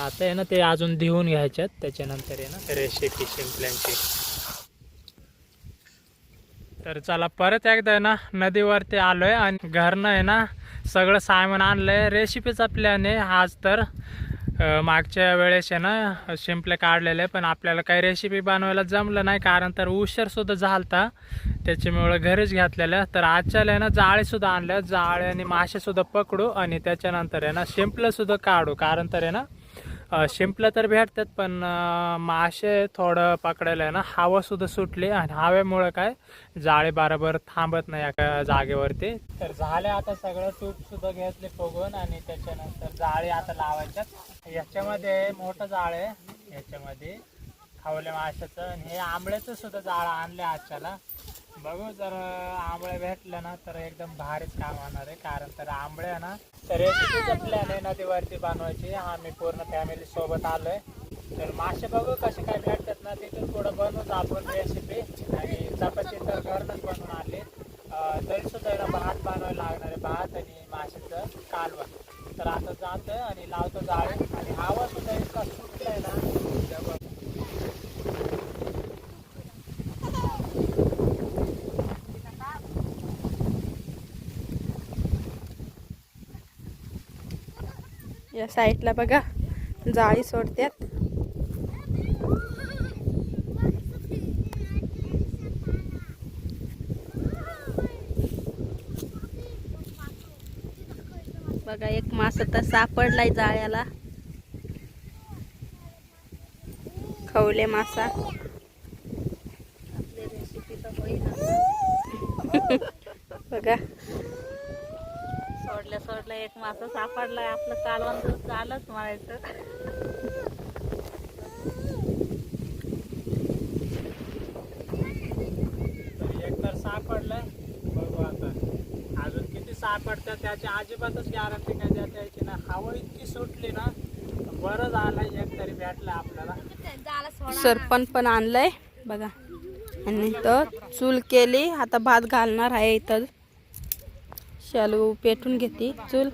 आता आहे ना ते अजून देऊन घ्यायच्यात. त्याच्यानंतर आहे ना रेसिपी शिंपल्यांची तर चला परत एकदा आहे ना नदीवरती आलोय आणि घरनं आहे ना सगळं सामान आणलंय. रेसिपीचा प्लॅन आहे आज तर मागच्या वेळेस आहे ना शिंपले काढलेले पण आपल्याला काही रेसिपी बनवायला जमलं नाही कारण तर उशीर सुद्धा झालता. त्याच्यामुळे घरीच घातलेल्या. तर आजच्याला आहे ना जाळेसुद्धा आणल्या. जाळे आणि मासेसुद्धा पकडू आणि त्याच्यानंतर आहे ना शिंपलंसुद्धा काढू. कारण तर आहे ना शिंपलं तर भेटतात पण मासे थोडं पकडायला आहे ना हवा सुद्धा सुटली आणि हवेमुळं काय जाळे बरोबर थांबत नाही एका जागेवरती. तर झाले आता सगळं तूप सुद्धा घेतले फुगून आणि त्याच्यानंतर जाळे आता लावायच्यात याच्यामध्ये मोठं जाळ आहे याच्यामध्ये खावल्या माशाचं आणि हे आंबळ्याचं सुद्धा जाळं आणले आजच्याला. बघू जर आंबळे भेटले ना तर एकदम भारीच काम होणार आहे. कारण तर आंबळे ना तर रेसिपीचा प्लॅन आहे नदीवरती बनवायची. आम्ही पूर्ण फॅमिली सोबत आलोय. तर मासे बघू कसे काय भेटतात ना तिथून थोडं बनवूच आपण रेसिपी आणि चपाती तर घरनच बनवून आणली. तरी सुद्धा भात बनवायला लागणार आहे भात आणि माशाचं कालवा तर आता जातं आणि लावतो जाळे. आणि हवा सुद्धा इतका सुटलाय ना या साईडला बघा जाळी सोडतात बघा एक मास तर सापडलाय जाळ्याला. खवले मासा. बघा. सोडल्या एक मासा सापडलाय आपलं कालवण तर झालंच म्हणायचं. तर एक तर सापडलंय बघू आता. अजून किती सापडतात त्याची अजिबातच गॅरंटी काय देता यायची ना. हवा इतकी सुटली ना बरं झालं एक तरी भेटलं आपल्याला. सरपण पण आणलंय. बघा. आणि इथं चूल केली आता भात घालणार आहे इथं. शालू पेटून घेते चूल.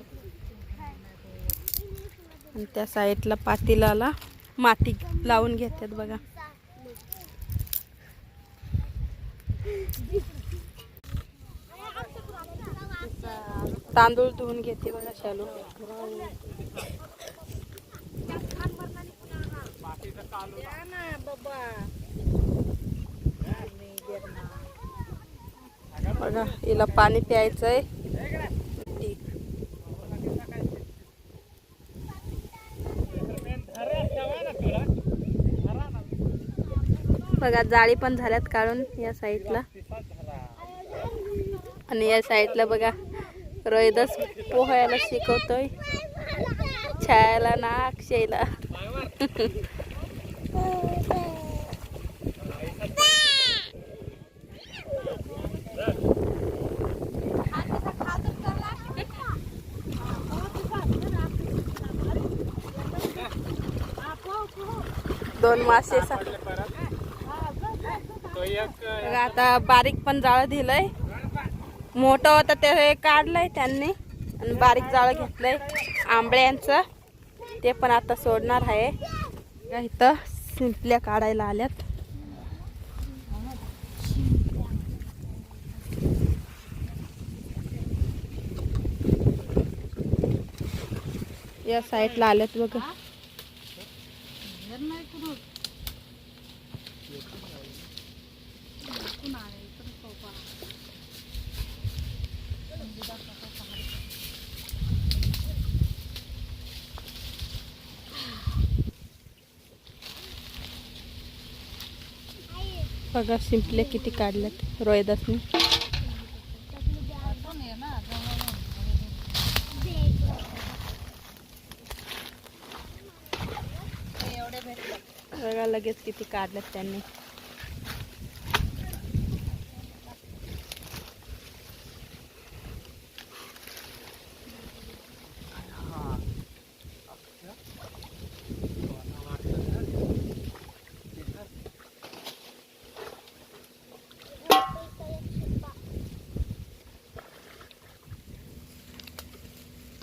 आणि त्या साईडला पातेलाला माती लावून घेतात बघा. तांदूळ धुवून घेते बघा शालू. बघा हिला पाणी प्यायचंय. बघा जाळी पण झाल्यात काढून या साईडला. आणि या साईडला बघा रोहिदास पोहायला शिकवतोय. छायाला ना अक्षयला दोन मासे सा- पडले परत तो एक बघा आता बारीक पण जाळं दिलंय. मोठं होतं ते काढलंय त्यांनी. आणि बारीक जाळं घेतलंय आंबळ्यांचं. ते पण आता सोडणार आहे. इथं शिंपल्या काढायला आल्यात. या साईडला आल्यात बघा. बघा शिंपले किती काढल्यात. रोयदासनी बघा लगेच किती काढल्यात त्यांनी.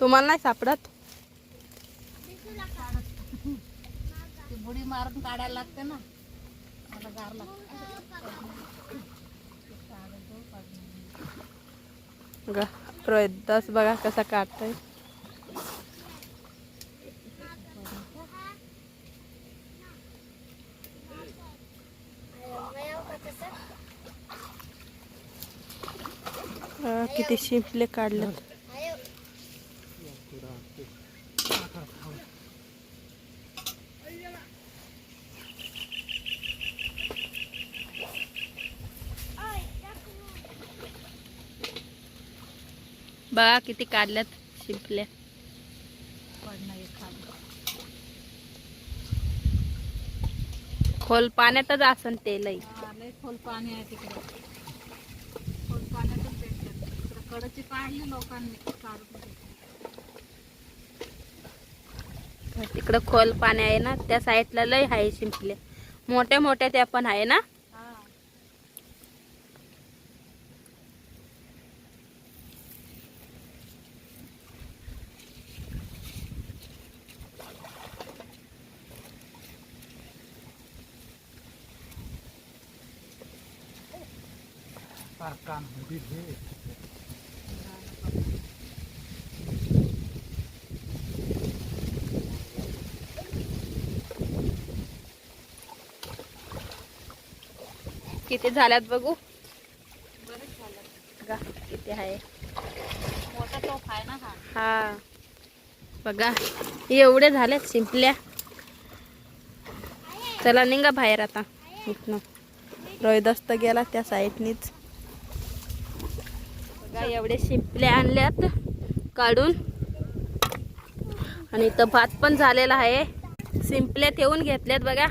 तुम्हाला नाही सापडत? मारून काढायला लागते ना. मला गार लागते. रोहिदास बघा कसा काढतोय. किती शिंपले काढलेत. बघा किती काढल्यात शिंपल्या. खोल पाण्यातच असन ते लई. खोल पाणी आहे तिकडे. खोल पाण्यातच भेटतात कडची लोकांनी काढून तिकडं खोल पाणी आहे ना त्या साईडला लय आहे शिंपले मोठ्या मोठ्या त्या पण आहे ना? किती झाल्यात बघू? बघा किती आहे. मोठा टोप आहे ना हा? हा. बघा एवढे झालेत शिंपल्या. चला निघा बाहेर आता. इथनं. रोहिदास तर गेला त्या साईडनीच. बघा एवढे शिंपल्या आणल्यात काढून. आणि इथं भात पण झालेला आहे. शिंपल्या ठेवून घेतल्यात बघा.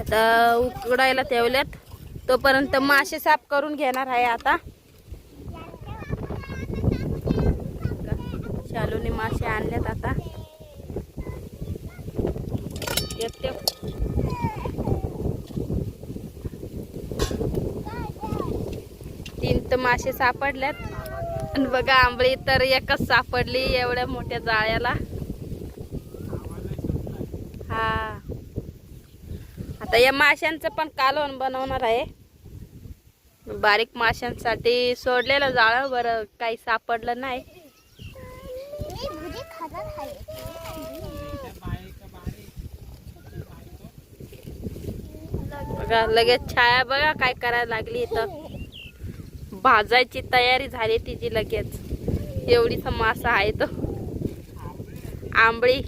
आता उकडायला ठेवल्यात. तोपर्यंत मासे साफ करून घेणार आहे आता. शालूने मासे आणल्यात आता. येते तीन तर मासे सापडल्यात. आणि बघा आंबळी तर एकच सापडली एवढ्या मोठ्या जाळ्याला. हा. आता या माशांचं पण कालवण बनवणार आहे. बारीक माशांसाठी सोडलेलं जाळं बरं काही सापडलं नाही. बघा लगेच छाया बघा काय करायला लागली इथं. भाजायची तयारी झाली तिची लगेच. एवढीसा मासा आहे तो. आंबळी.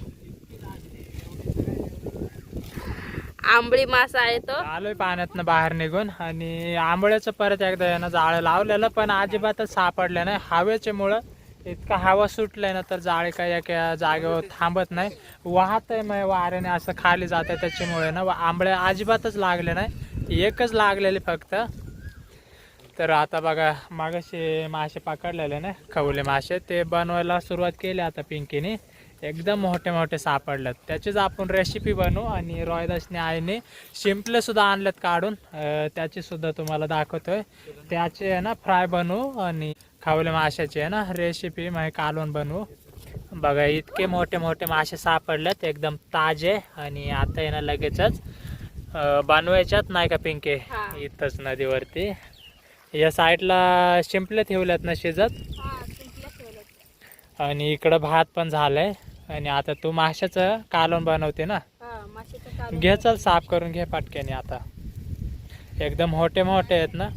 आंबळी मासा आहे तो. आलोय पाण्यातनं बाहेर निघून आणि आंबळ्याचं परत एकदा यानं जाळं लावलेलं पण अजिबातच सापडलं नाही. हवेचे मुळं इतका हवा सुटलाय ना तर जाळे काही एका जागेवर थांबत नाही. वाहत आहे मग वाऱ्याने असं खाली जात आहे त्याच्यामुळे ना आंबळ्या अजिबातच लागले नाही. एकच लागलेले फक्त. तर आता बघा मागाशी मासे पकडलेले ना खवले मासे ते बनवायला सुरुवात केली आता पिंकीने. एकदम मोठे मोठे सापडलेत. त्याचीच आपण रेसिपी बनवू आणि रॉयदासने आईने शिंपले सुद्धा आणलेत काढून. अं, त्याची सुद्धा तुम्हाला दाखवतोय. त्याचे आहे ना फ्राय बनवू आणि खवले माशाची आहे ना रेसिपी मग कालवण बनवू. बघा इतके मोठे मोठे मासे सापडलेत एकदम ताजे आणि आता आहे ना लगेचच बनवायच्यात नाही का पिंके. इथंच नदीवरती. या साईडला शिंपले ठेवल्यात ना शिजत? आणि इकडं भात पण झालंय. आणि आता तू माशाचं कालवण बनवते ना? घे चल साफ करून घे पटक्याने आता. एकदम मोठे मोठे आहेत ना?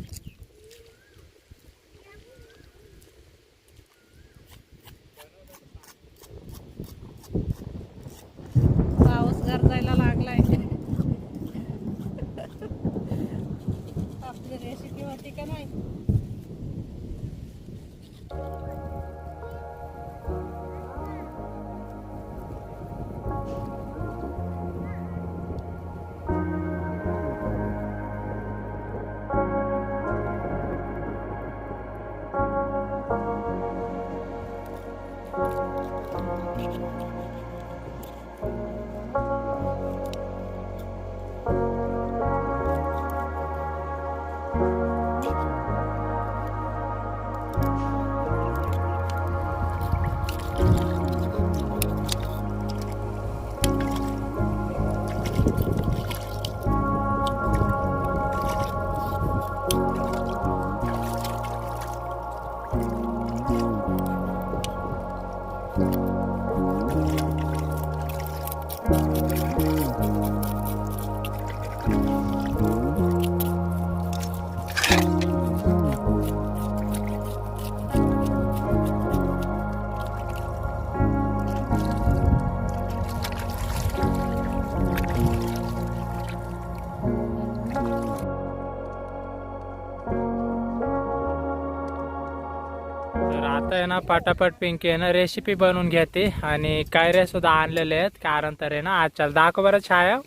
ना पटापट पिंकी आहे ना रेसिपी बनवून घेते. आणि कायऱ्या सुद्धा आणलेले आहेत. कारण तर आहे ना आजच्या दाखव बरं छाया.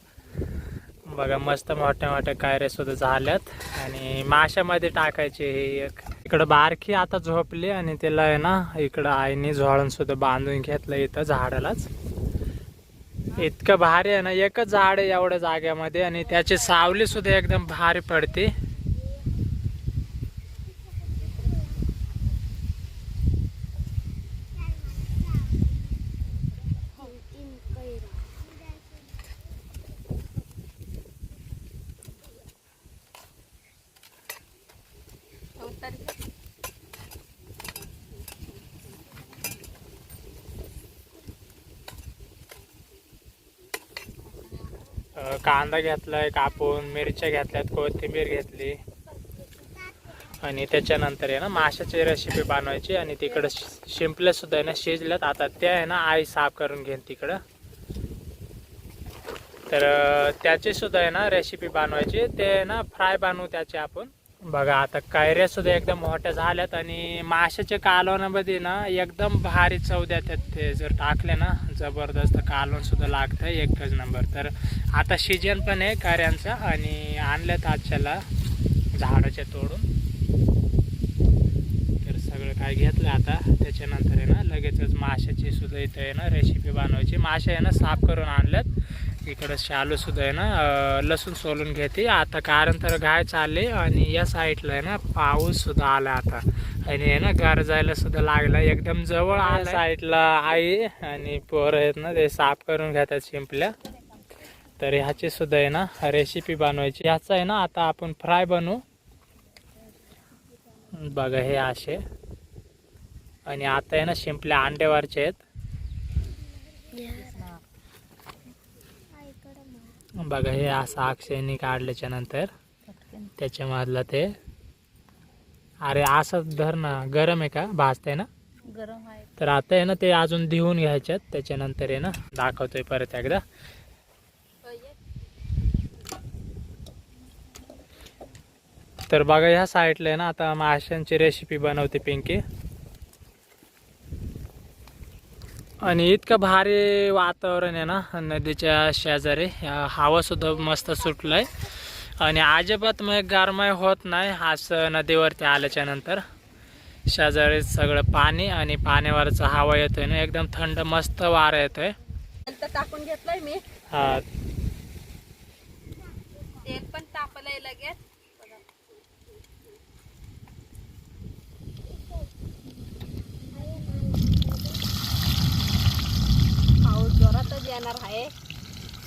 बघा मस्त मोठ्या मोठ्या कायऱ्यासुद्धा झाल्यात. आणि माशामध्ये टाकायचे हे एक. इकडं बारकी आता झोपली आणि तिला आहे ना इकडं आईने झोळून सुद्धा बांधून घेतलं इथं झाडालाच. इतकं भारी आहे ना एकच झाड आहे एवढ्या जाग्यामध्ये. आणि त्याची सावली सुद्धा एकदम भारी पडते. कांदा घेतलाय कापून मिरच्या घेतल्यात कोथिंबीर घेतली. आणि त्याच्यानंतर आहे ना माशाची रेसिपी बनवायची आणि तिकडं शिंपल्या सुद्धा आहे ना शिजल्यात. आता त्या आहे ना आई साफ करून घेईन तिकडं. तर अ, त्याची सुद्धा आहे ना रेसिपी बनवायची. ते आहे ना फ्राय बनवू त्याचे आपण. बघा आता कैऱ्या सुद्धा एकदम मोठ्या झाल्यात आणि माशाच्या कालवणामध्ये ना एकदम भारी चव देतात ते. जर टाकले ना जबरदस्त कालवण सुद्धा लागतं एकच नंबर. तर आता सीजन पण आहे कैऱ्यांचा आणि आणल्यात आजच्याला झाडाच्या तोडून. तर सगळं काय घेतलं आता त्याच्यानंतर आहे ना लगेचच माशाची सुद्धा इथं आहे ना रेसिपी बनवायची. मासे आहे ना साफ करून आणल्यात. इकडं शालू सुद्धा आहे ना लसूण सोलून घेते. आता कारण तर गाय चालली आणि या साईडला आहे ना पाऊस सुद्धा आला आता. आणि आहे ना गरजायला सुद्धा लागला. एकदम जवळ आला साईडला आई आणि पोरं आहेत ना ते साफ करून घेतात शिंपल्या. तर ह्याची सुद्धा आहे ना रेसिपी बनवायची. ह्याचं आहे ना आता आपण फ्राय बनवू. बघा हे असे. आणि आता आहे ना शिंपल्या अंड्यावरचे आहेत. बघा हे असं अक्षयनी काढल्याच्या नंतर त्याच्यामधलं ते अरे असं धर ना गरम आहे का? भाजतंय ना? गरम आहे. तर आता आहे ना ते अजून धुवून घ्यायच्यात. त्याच्यानंतर आहे ना दाखवतोय परत एकदा. तर बघा ह्या साईडला आहे ना आता माशांची रेसिपी बनवते पिंकी. आणि इतकं भारी वातावरण आहे ना नदीच्या शेजारी. अं, हवा सुद्धा मस्त सुटलंय. आणि अजिबात मग गरमाई होत नाही असं नदीवरती आल्याच्यानंतर. शेजारी सगळं पाणी आणि पाण्यावरचा हवा येतोय ना एकदम थंड मस्त वारा येतोय. टाकून घेतलंय मी. हा. तेल पण तापलंय लगेच पाऊस जोरातच येणार आहे.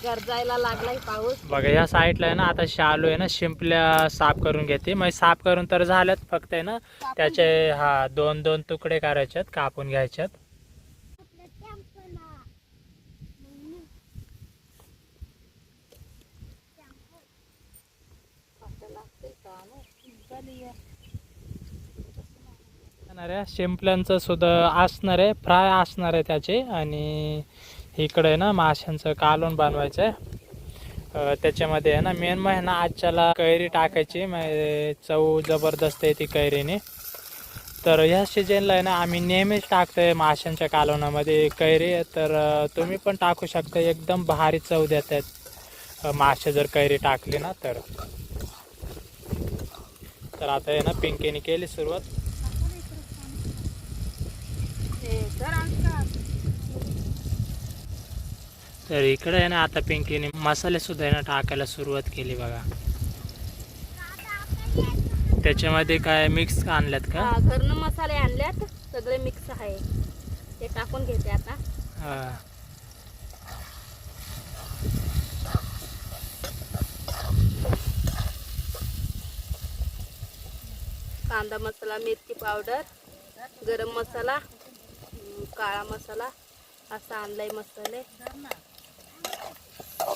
गरजायला लागलाय पाऊस. बघा या साईडला आहे ना आता शालू आहे ना शिंपल्या साफ करून घेते. मग साफ करून तर झाल्यात फक्त आहे ना त्याचे हा दोन दोन तुकडे करायच्यात कापून घ्यायच्यात शिंपल्यांचं सुद्धा असणार आहे फ्राय असणार आहे त्याचे. आणि इकडं आहे ना माशांचं कालवण बनवायचं आहे त्याच्यामध्ये आहे ना मेन मग म्हणजे ना आजच्याला कैरी टाकायची म्हणजे चव जबरदस्त आहे ती कैरीने. तर ह्या सीजनला आहे ना आम्ही नेहमीच टाकतोय माशांच्या कालवणामध्ये कैरी. तर तुम्ही पण टाकू शकता एकदम भारी चव देत आहेत मासे जर कैरी टाकली ना तर. तर आता आहे ना पिंकीने केली सुरुवात हे जर आमचं तर इकडे आहे ना आता पिंकीने मसाले सुद्धा आहे ना टाकायला सुरुवात केली बघा. त्याच्यामध्ये काय मिक्स आणल्यात का? घरनं मसाले आणल्यात सगळे मिक्स आहे. ते टाकून घेते आता. हा. कांदा मसाला मिरची पावडर गरम मसाला काळा मसाला असा आणलाय मसाले.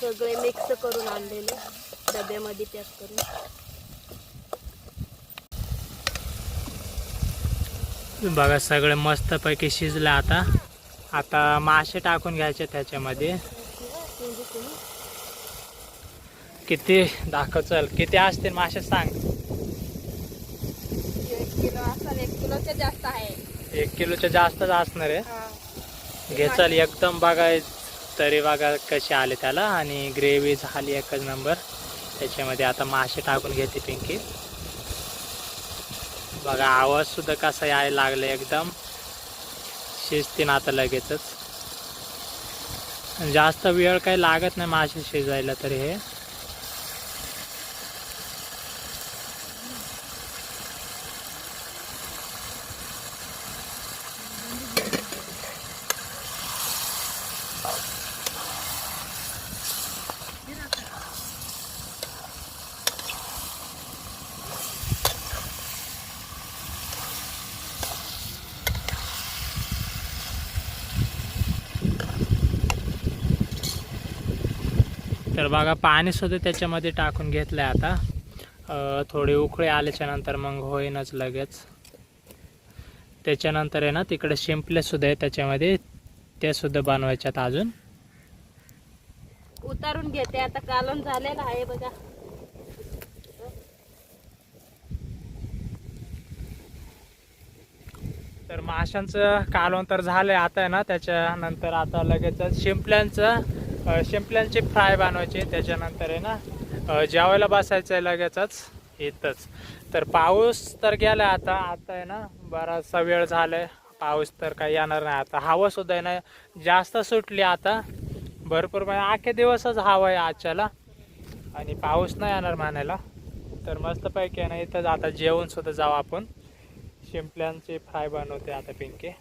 सगळे मिक्स करून आणलेले. डब्यामध्ये पॅक करून. बघा सगळं मस्तपैकी शिजलं आता. आता मासे टाकून घ्यायचे त्याच्यामध्ये. किती? दाखव चल. किती असतील मासे सांग. एक किलो असा एक किलोच्या जास्तच असणार आहे. घे चल एकदम बघाय तरी बघा कसे आले त्याला? आणि ग्रेव्ही झाली एकच नंबर त्याच्यामध्ये आता मासे टाकून घेते पिंकी. बघा आवाजसुद्धा कसा यायला लागला एकदम. शिजतीन आता लगेचच. जास्त वेळ काही लागत नाही मासे शिजायला तरी हे. तर बघा पाणी सुद्धा त्याच्यामध्ये टाकून घेतलंय आता. अं, थोडे उकळे आल्याच्यानंतर मग होईनच लगेच. त्याच्यानंतर आहे ना तिकडे शिंपले सुद्धा आहे त्याच्यामध्ये. ते सुद्धा बनवायच्यात अजून. उतारून घेते आता कालवण झालेलं आहे बघा. तर माशांचं कालवण तर झालंय आता आहे ना त्याच्यानंतर आता लगेच शिंपल्यांचं शिंपल्यांची फ्राय बनवायची त्याच्यानंतर आहे ना जेवायला बसायचं आहे लगेचच इथंच. तर पाऊस तर गेला आता आता आहे ना बराचसा वेळ झालाय पाऊस तर काही येणार नाही आता. हवा सुद्धा आहे ना जास्त सुटली आता. भरपूर म्हणजे आखे दिवसच हवा आहे आजच्याला. आणि पाऊस नाही येणार म्हणायला. तर मस्तपैकी आहे ना इथंच आता जेवण सुद्धा जाऊ आपण. शिंपल्यांचे फ्राय बनवते आता पिंके.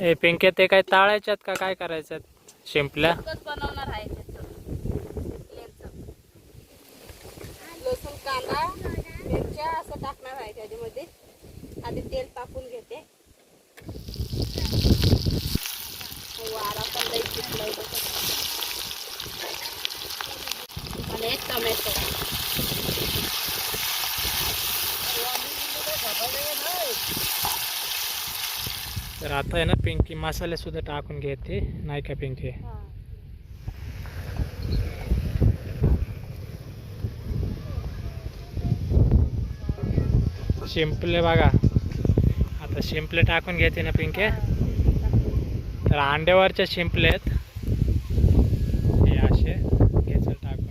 ए पिंके ते काय ताळायच्यात का काय करायच्यात? शिंपल्या? बनवणार आहे त्याचं लसूण कांदा मिरच्या असं टाकणार आहे त्याच्यामध्ये. आधी तेल टाकून घेते. वारा पण लई चिपलं आणि एक टोमॅटो. तर आता आहे ना पिंकी मसाले सुद्धा टाकून घेते. नाही का पिंकी? शिंपले बघा. आता शिंपले टाकून घेते ना पिंके. तर अंड्यावरच्या शिंपले आहेत हे असे घेचल टाकून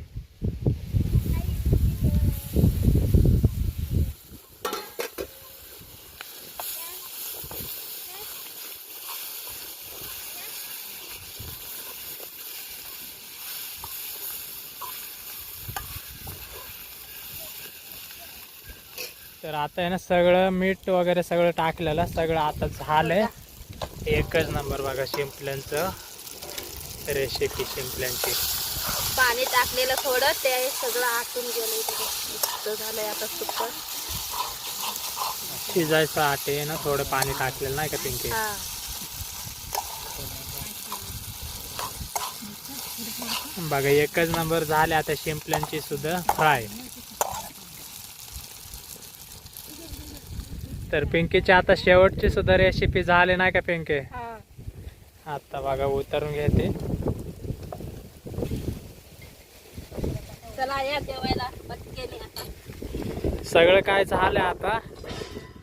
तर आता आहे ना सगळं मीठ वगैरे सगळं टाकलेलं सगळं आता झालंय. एकच नंबर बघा शिंपल्यांचं. रेसिपी शिंपल्यांची. पाणी टाकलेलं थोडं ते सगळं आटून झालंय आता सुपर शिजायचं आटे आहे ना थोडं पाणी टाकलेलं नाही का पिंकी? बघा एकच नंबर झाले आता शिंपल्यांची सुद्धा फ्राय. तर पिंकीची आता शेवटची सुद्धा रेसिपी झाली नाही का पिंके? हा. आता बघा उतरून घेते. सगळं काय झालं आता?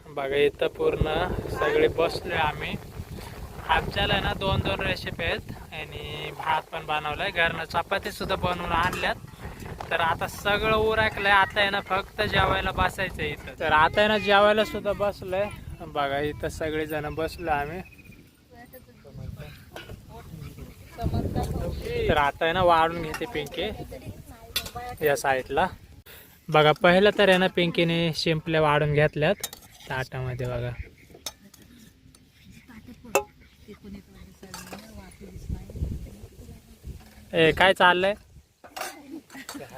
बघा इथं पूर्ण सगळे बसलोय आम्ही. आमच्याला ना दोन दोन रेसिपी आहेत. आणि भात पण बनवलाय. घरनं चपाती सुद्धा बनवून आणल्यात. तर आता सगळं उरकलंय आता आहे ना फक्त जेवायला बसायचं इथं. तर आता आहे ना जेवायला सुद्धा बसलोय. बघा इथं सगळे जण बसलो आम्ही. तर आता आहे ना वाढून घेते पिंकी या साईडला. बघा पहिलं तर आहे ना पिंकीने शिंपल्या वाढून घेतल्यात. ताटामध्ये बघा. ए काय चाललंय?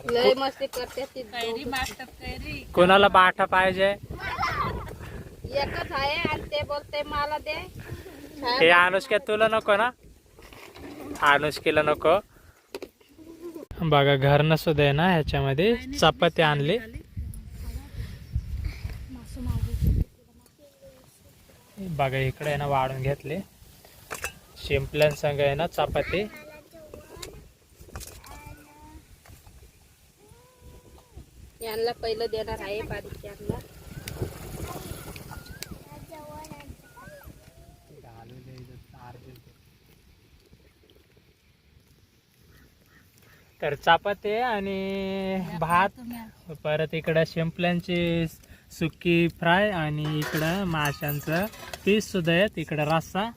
लय मस्ती करते ती कैरी मागतात कैरी. कोणाला बाठा पाहिजे? एकच आहे आणि ते बोलते मला दे. हे अनुष्का तुला नको ना? अनुष्कीला नको. बघा घरनं सुद्धा आहे ना ह्याच्यामध्ये. चपाती आणली. बघा इकडे आहे ना वाढून घेतले. शिंपल्यांसंग आहे ना चपाती. यांना पहिलं देणार आहे बारीक यांना. तर चपाती आणि भात. परत इकडं शिंपल्यांची सुकी फ्राय आणि इकडं माशांचं पीस सुद्धा आहेत इकडं रस्सा.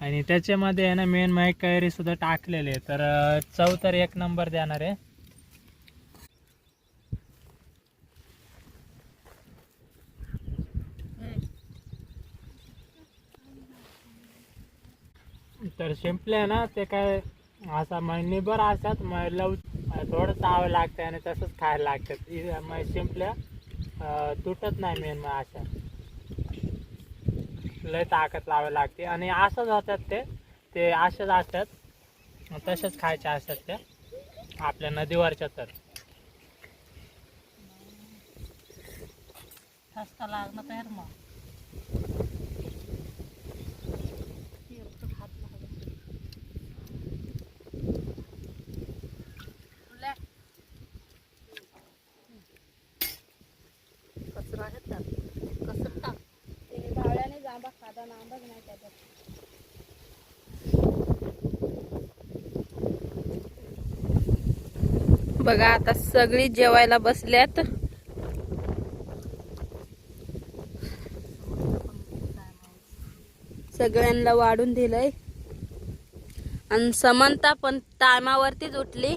आणि त्याच्यामध्ये आहे ना मेन माहीत कैरी सुद्धा टाकलेली आहे. तर चव तर एक नंबर देणार आहे. तर शिंपले ना ते काय असा महिनेभर असतात मग लव थोडं चावं लागतं आणि तसंच खायला लागतात. मग शिंपल्या तुटत नाही मेन मग अशा. लय ताकद लावावी लागते. आणि असंच होतात ते. ते असेच असतात. तसेच खायचे असतात ते. आपल्या नदीवरच्या तर. ठसका लागणं मग हात लागला. तुला कचरा आहे त्यात कसं टाक ते भावड्याने जांबा खादा आंबाच नाही त्याच्यात बघा आता सगळी जेवायला बसल्यात. सगळ्यांना वाढून दिलंय. आणि समंता पण टायमावरतीच उठली.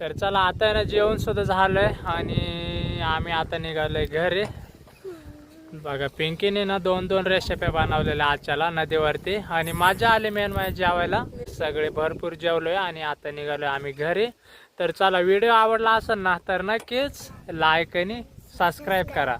तर चला आता ना जेवण सुद्धा झालंय आणि आम्ही आता निघालोय घरी. बघा पिंकीने ना दोन दोन रेसिप्या बनवलेल्या आजच्याला नदीवरती. आणि मजा आली मेन माझ्या जेवायला सगळे भरपूर जेवलोय आणि आता निघालोय आम्ही घरी. तर चला व्हिडिओ आवडला असेल ना तर नक्कीच लाईक आणि सबस्क्राईब करा.